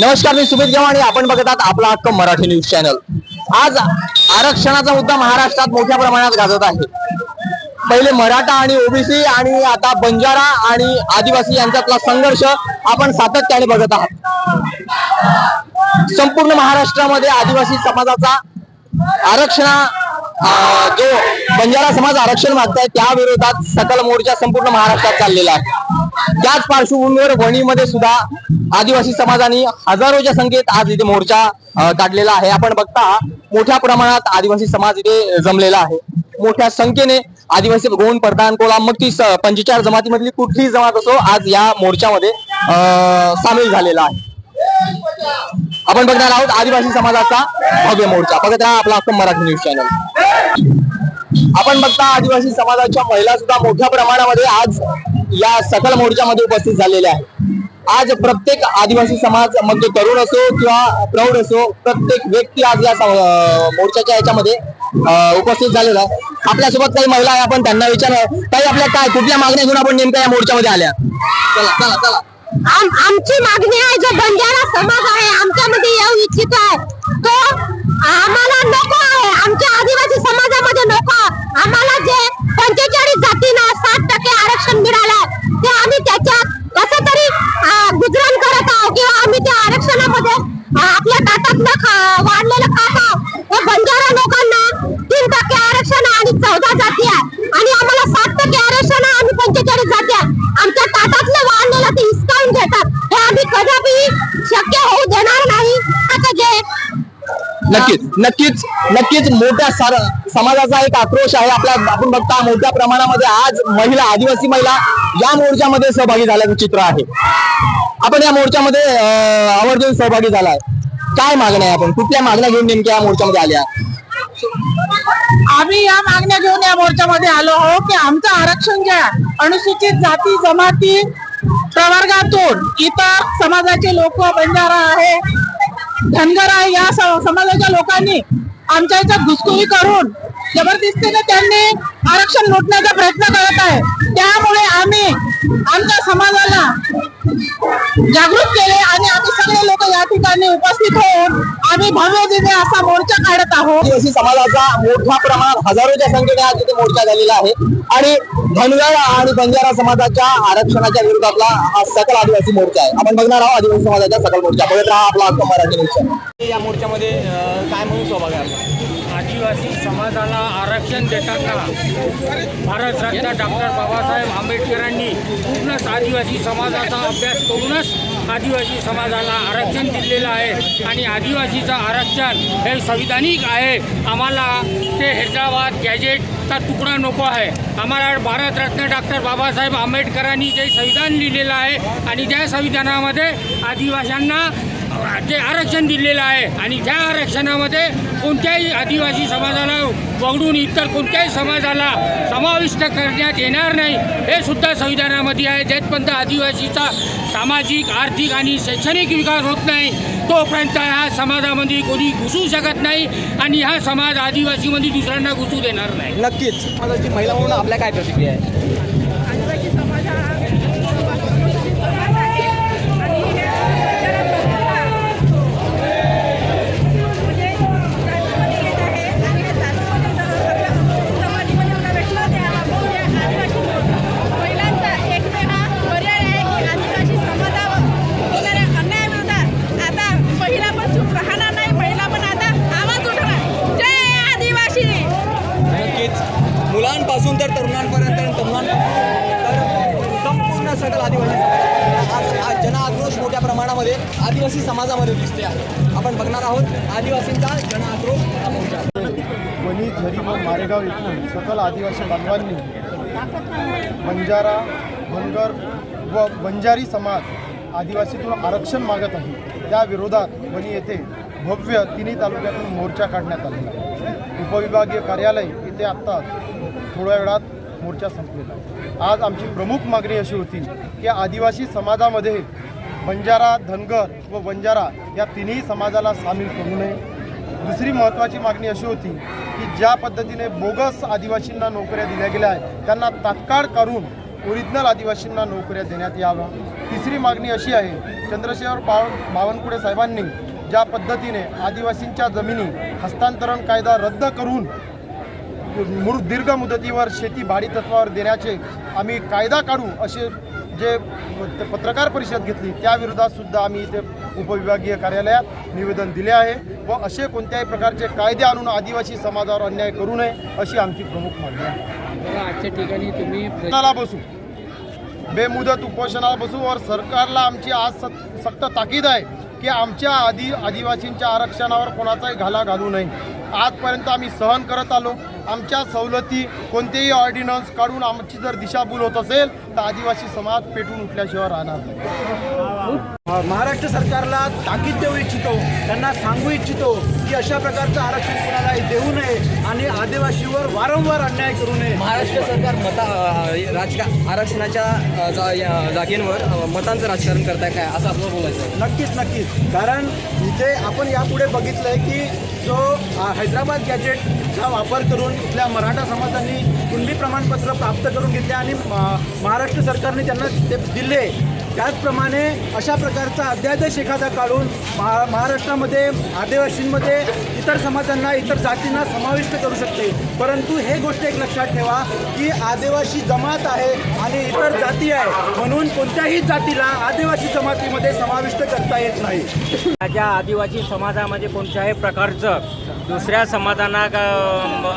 नमस्कार मी सुमित गेवा आणि आपण बघत आहात आपला हक्क मराठी न्यूज चॅनल आज आरक्षणाचा मुद्दा महाराष्ट्रात मोठ्या प्रमाणात गाजत आहे. पहिले मराठा आणि ओबीसी आणि आता बंजारा आणि आदिवासी यांच्यातला संघर्ष आपण सातत्याने बघत आहात. संपूर्ण महाराष्ट्रामध्ये आदिवासी समाजाचा आरक्षणा जो बंजारा समाज आरक्षण मागताय त्या विरोधात सकल मोर्चा संपूर्ण महाराष्ट्रात चाललेला आहे. त्याच पार्श्वभूमीवर वणीमध्ये सुद्धा आदिवासी समाजाने हजारोच्या संख्येत आज इथे मोर्चा काढलेला आहे. आपण बघता मोठ्या प्रमाणात आदिवासी समाज इथे जमलेला आहे. मोठ्या संख्येने आदिवासी गोंड परदान कोळा मग ती पंचेचाळ जमातीमधली कुठलीही जमात असो आज या मोर्चामध्ये अं, सामील झालेला आहे. आपण बघणार आहोत आदिवासी समाजाचा भव्य मोर्चा. बघत राहा आपला हक्क मराठी न्यूज चॅनल आपण बघता आदिवासी समाजाच्या महिला सुद्धा मोठ्या प्रमाणामध्ये आज या सकल मोर्चामध्ये उपस्थित झालेल्या आहेत. आज प्रत्येक आदिवासी समाज मग तो तरुण असो किंवा प्रौढ असो प्रत्येक व्यक्ती आज या मोर्चाच्या याच्यामध्ये उपस्थित झालेला आहे. आपल्यासोबत काही महिला आहे आपण त्यांना विचारलं काही आपल्या काय कुठल्या मागण्या घेऊन आपण नेमक्या या मोर्चामध्ये आल्या? चला चला चला आम आमची मागणी आहे जो बंजारा समाज आहे आमच्या नक्कीच नक्कीच नक्कीच मोठ्या समाजाचा एक आक्रोश आहे. आपल्या आपण बघता मोठ्या प्रमाणामध्ये आज महिला आदिवासी महिला या मोर्चामध्ये सहभागी झाल्याचं चित्र आहे. आपण या मोर्चामध्ये आवर्जून सहभागी झालाय. काय मागण्या आहे आपण? कुठल्या मागण्या घेऊन नेमक्या या मोर्चामध्ये आल्या आम्ही या मागण्या घेऊन या मोर्चामध्ये आलो आहोत की आमचं आरक्षण घ्या. अनुसूचित जाती जमाती प्रवर्गातून इतर समाजाचे लोक बंजारा आहे. धनगर आहे या स- समाजाच्या लोकांनी आमच्या इथं घुसखोरी करून जबरदस्तीने त्यांनी आरक्षण लुटण्याचा प्रयत्न करत आहे. त्यामुळे आम्ही आमच्या समाजाला जागृत केले आणि आम्ही सगळे लोक या ठिकाणी उपस्थित होऊन आम्ही भव्य दिव्य असा मोर्चा काढत आहोत. आदिवासी समाजाचा मोठ्या प्रमाणात हजारोच्या संख्येने आज इथे मोर्चा झालेला आहे. आणि धनगर आणि बंजारा समाजाच्या आरक्षणाच्या विरोधातला हा सकल आदिवासी मोर्चा आहे. आपण बघणार आहोत आदिवासी समाजाचा सकल मोर्चा. बघत राहा आपला मराठी. या मोर्चामध्ये काय म्हणून सहभागी आहे आदिवासी समाजाला आरक्षण देताना भारतरत्न डॉक्टर बाबासाहेब आंबेडकरांनी पूर्णच आदिवासी समाजाचा अभ्यास करूनच आदिवासी समाजाला आरक्षण दिलेलं आहे आणि आदिवासीचं आरक्षण हे संविधानिक आहे. आम्हाला ते हैदराबाद गॅजेटचा तुकडा नको आहे. आम्हाला भारतरत्न डॉक्टर बाबासाहेब आंबेडकरांनी जे संविधान लिहिलेलं आहे आणि त्या संविधानामध्ये आदिवाशांना जे आरक्षण दिलेलं आहे आणि त्या आरक्षणामध्ये कोणत्याही आदिवासी समाजाला वगळून इतर कोणत्याही समाजाला समाविष्ट करण्यात येणार नाही हे सुद्धा संविधानामध्ये आहे. जेथपर्यंत आदिवासीचा सामाजिक आर्थिक आणि शैक्षणिक विकास होत नाही तोपर्यंत ह्या समाजामध्ये कोणी घुसू शकत नाही आणि हा समाज आदिवासीमध्ये दुसऱ्यांना घुसू देणार नाही. नक्कीच. समाजाची महिला म्हणून आपल्या काय प्रतिक्रिया आहे? प्रमाणामध्ये आदिवासी समाजामध्ये दिसते आहे आपण बघणार आहोत आदिवासींचा जनआक्रोश हा वणी झरी व मारेगाव येथून सकल आदिवासी बांधवांनी बंजारा धनगर व बंजारी समाज आदिवासीतून आरक्षण मागत आहे. त्या विरोधात वणी येथे भव्य तिन्ही तालुक्यातून मोर्चा काढण्यात आलेला उपविभागीय कार्यालय येथे आत्ता थोड्या वेळात मोर्चा संपलेला आज आमची प्रमुख मागणी अशी होती की आदिवासी समाजामध्ये बंजारा धनगर व बंजारा या तिन्ही समाजाला सामील करू नये. दुसरी महत्त्वाची मागणी अशी होती की ज्या पद्धतीने बोगस आदिवासींना नोकऱ्या दिल्या गेल्या आहेत त्यांना तात्काळ करून ओरिजिनल आदिवासींना नोकऱ्या देण्यात याव्या. तिसरी मागणी अशी आहे चंद्रशेखर बाव बावनकुळे साहेबांनी ज्या पद्धतीने आदिवासींच्या जमिनी हस्तांतरण कायदा रद्द करून मृ दीर्घ मुदतीवर शेती भाडी तत्वावर देण्याचे आम्ही कायदा काढू असे जे पत्रकार परिषद घेतली त्या विरोधात सुद्धा आम्ही इथे उपविभागीय कार्यालयात निवेदन दिले आहे व असे कोणत्याही प्रकारचे कायदे आणून आदिवासी समाजावर अन्याय करू नये अशी आमची प्रमुख मागणी आहे. आजच्या ठिकाणी तुम्ही बसू. बेमुदत उपोषणाला बसू वर सरकारला आमची आज सक- सक्त ताकीद आहे की आमच्या आदि आदिवासींच्या आरक्षणावर कोणाचाही घाला घालू नये. आजपर्यंत आम्ही सहन करत आलो. आमच्या सवलती कोणतेही ऑर्डिनन्स काढून आमची जर दिशाभूल होत असेल तर आदिवासी समाज पेटून उठल्याशिवाय राहणार नाही. महाराष्ट्र सरकारला ताकीद देऊ इच्छितो त्यांना सांगू इच्छितो की अशा प्रकारचं आरक्षण कोणालाही देऊ नये आणि आदिवासीवर वारंवार अन्याय करू नये महाराष्ट्र सरकार मता राजका आरक्षणाच्या जा- जागेंवर मतांचं राजकारण करताय काय असं आपलं बोलायचं आहे. नक्कीच नक्कीच कारण इथे आपण यापुढे बघितलं आहे की जो हैदराबाद गॅजेटचा वापर करून इथल्या मराठा समाजांनी कुणबी प्रमाणपत्र प्राप्त करून घेतले आणि महाराष्ट्र सरकारने त्यांना ते दिले त्याचप्रमाणे अशा प्रकारचा अध्यादेश एखादा काढून महा महाराष्ट्रामध्ये आदिवासींमध्ये इतर समाजांना इतर जातींना समाविष्ट करू शकते. परंतु हे गोष्ट एक लक्षात ठेवा की आदिवासी जमात आहे आणि इतर जाती आहे. म्हणून कोणत्याही जातीला आदिवासी जमातीमध्ये समाविष्ट करता येत नाही. माझ्या आदिवासी समाजामध्ये कोणत्याही प्रकारचं दुसऱ्या समाजांना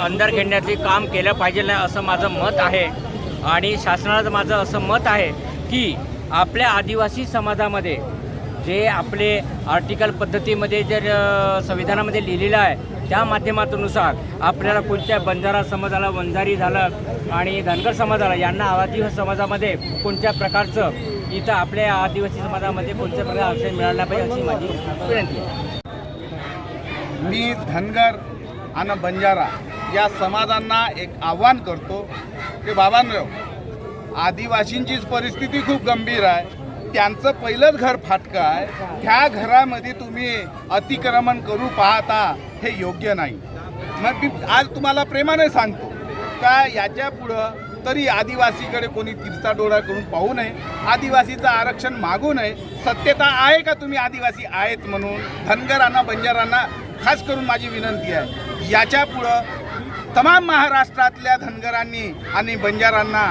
अंदर घेण्याचे काम केलं पाहिजे नाही असं माझं मत आहे. आणि शासनाचं माझं असं मत आहे की आपल्या आदिवासी समाजामध्ये जे आपले आर्टिकल पद्धतीमध्ये जर संविधानामध्ये लिहिलेलं आहे त्या माध्यमातूनुसार आपल्याला कोणत्या बंजारा समाजाला वंजारी झालं आणि धनगर समाजाला यांना आदिवासी समाजामध्ये कोणत्या प्रकारचं इथं आपल्या आदिवासी समाजामध्ये कोणत्या प्रकारे आरक्षण मिळालं पाहिजे अशी माझी विनंती आहे. मी धनगर आणि बंजारा या समाजांना एक आव्हान करतो की बाबांनो आदिवासींचीच परिस्थिती खूप गंभीर आहे. त्यांचं पहिलंच घर फाटकं आहे. त्या घरामध्ये तुम्ही अतिक्रमण करू पाहता हे योग्य नाही. मग मी आज तुम्हाला प्रेमाने सांगतो का याच्या पुढं तरी आदिवासीकडे कोणी तिरचा डोळा करून पाहू नये आदिवासीचं आरक्षण मागू नये. सत्यता आहे का तुम्ही आदिवासी आहेत म्हणून? धनगरांना बंजारांना खास करून माझी विनंती आहे. याच्या पुढं तमाम महाराष्ट्रातल्या धनगरांनी आणि बंजारांना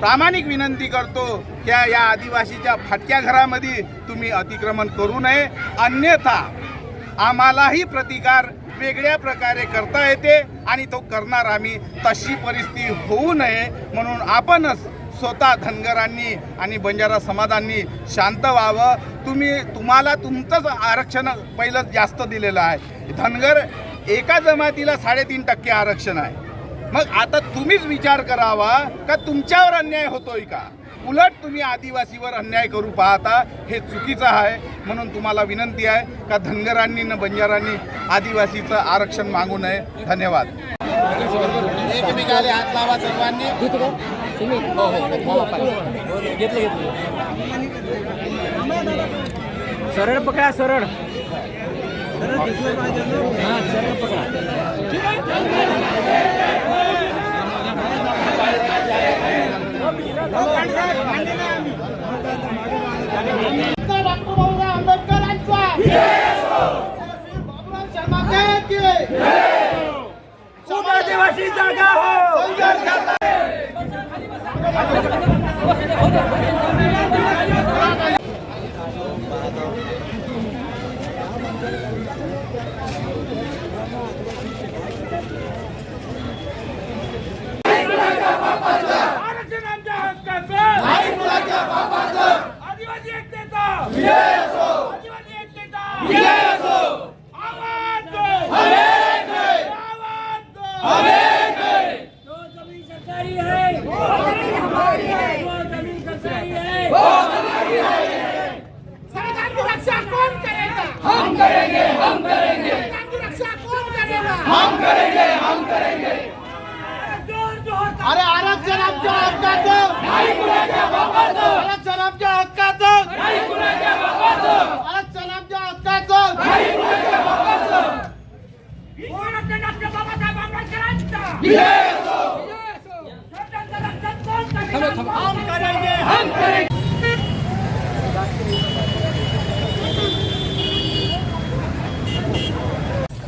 प्रामाणिक विनंती करतो की या आदिवासीच्या फाटक्या घरामध्ये तुम्ही अतिक्रमण करू नये. अन्यथा आम्हालाही प्रतिकार वेगळ्या प्रकारे करता येते आणि तो करणार आम्ही तशी परिस्थिती होऊ नये म्हणून आपणच स्वतः धनगरांनी आणि बंजारा समाजांनी शांत व्हावं. तुम्ही तुम्हाला तुमचंच आरक्षण पहिलं जास्त दिलेलं आहे. धनगर एका जमातीला साडेतीन टक्के आरक्षण आहे. मग आता तुम्हीच विचार करावा का तुमच्यावर अन्याय होतोय का? उलट तुम्ही आदिवासीवर अन्याय करू पाहता हे चुकीचं आहे. म्हणून तुम्हाला विनंती आहे का धनगरांनी न बंजारांनी आदिवासीचं आरक्षण मागू नये. धन्यवाद. एकमेकाले हात लावा सर्वांनी. हो, हो, हो. सरळ पकडा सरळ. हां सरळ पकडा आरक्षणाच्या आदिवासी एकतेचा आदिवासी एकतेचा आवाज दो आवाज दो जो जमीन सरकारी है वो जमीन हमारी है वो जमीन सरकारी है वो हमारी है सरकार की रक्षा कौन करेगा हम करेंगे हम करेंगे सरकार की रक्षा कौन करेगा हम करेंगे हम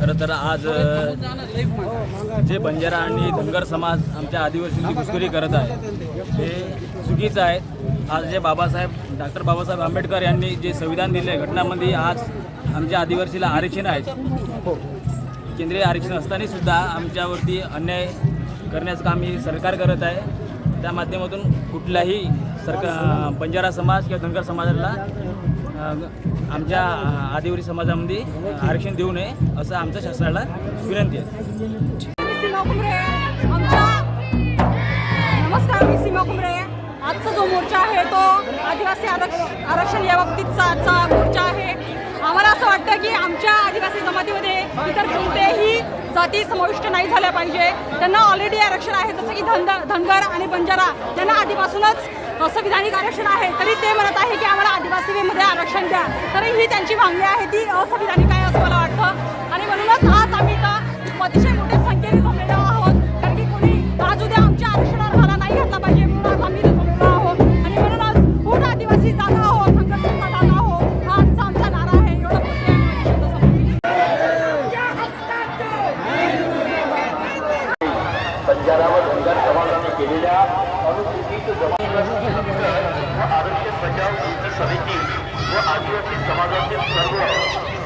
खरं तर आज जे बंजारा आणि धनगर समाज आमच्या आदिवासींची घुसखोरी करत आहे ते चुकीचं आहे. आज जे बाबासाहेब डॉक्टर बाबासाहेब आंबेडकर यांनी जे संविधान दिले घटनामध्ये आज आमच्या आदिवासीला आरक्षण आहे. केंद्रीय आरक्षण असताना सुद्धा आमच्यावरती अन्याय करण्याचं काम ही सरकार करत आहे. त्या माध्यमातून कुठलाही सरकार बंजारा समाज किंवा धनगर समाजाला आमच्या आदिवासी समाजामध्ये आरक्षण देऊ नये असं आमच्या शासनाला विनंती आहे. सीमा कुंभरे. आमच्या नमस्कार मी सीमा कुंभरे. आजचा जो मोर्चा आहे तो आदिवासी आरक्षण या बाबतीतचा आजचा मोर्चा आहे. आम्हाला असं वाटतं की आमच्या आदिवासी जमातीमध्ये इतर कोणत्याही जाती समाविष्ट नाही झाल्या पाहिजे. त्यांना ऑलरेडी आरक्षण आहे जसं की धन धनगर आणि बंजारा. त्यांना आधीपासूनच संविधानिक आरक्षण आहे तरी ते म्हणत आहे की आम्हाला आदिवासीमध्ये आरक्षण द्या. तरी ही त्यांची मागणी आहे ती असंविधानिक आहे असं मला वाटतं. आणि म्हणूनच आज आम्ही इथं अतिशय मोठ्या संख्येने जमलेलो आहोत. बंजारा समाजाने केलेल्या अनुसूचित जमाती आरक्षण बचाव कृती समिती व आदिवासी समाजातील सर्व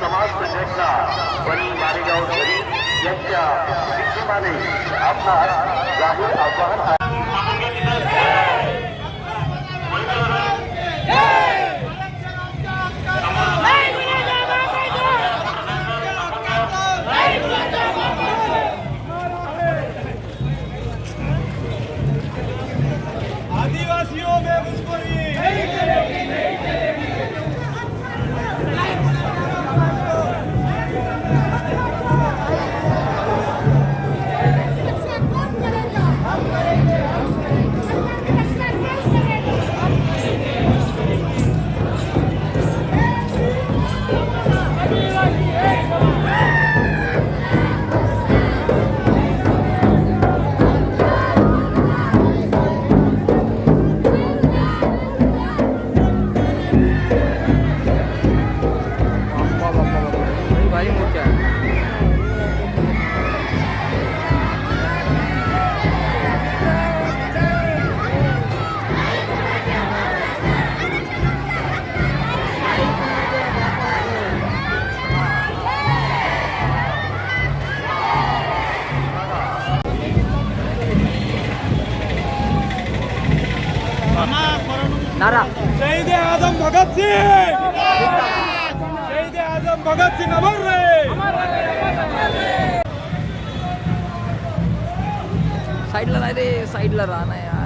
समाज संघटना बळी मारेगाव यांच्या विद्यमाने आपणास जाहीर आवाहन आहे रहे साईडला नाही रे साईडला राहणार यार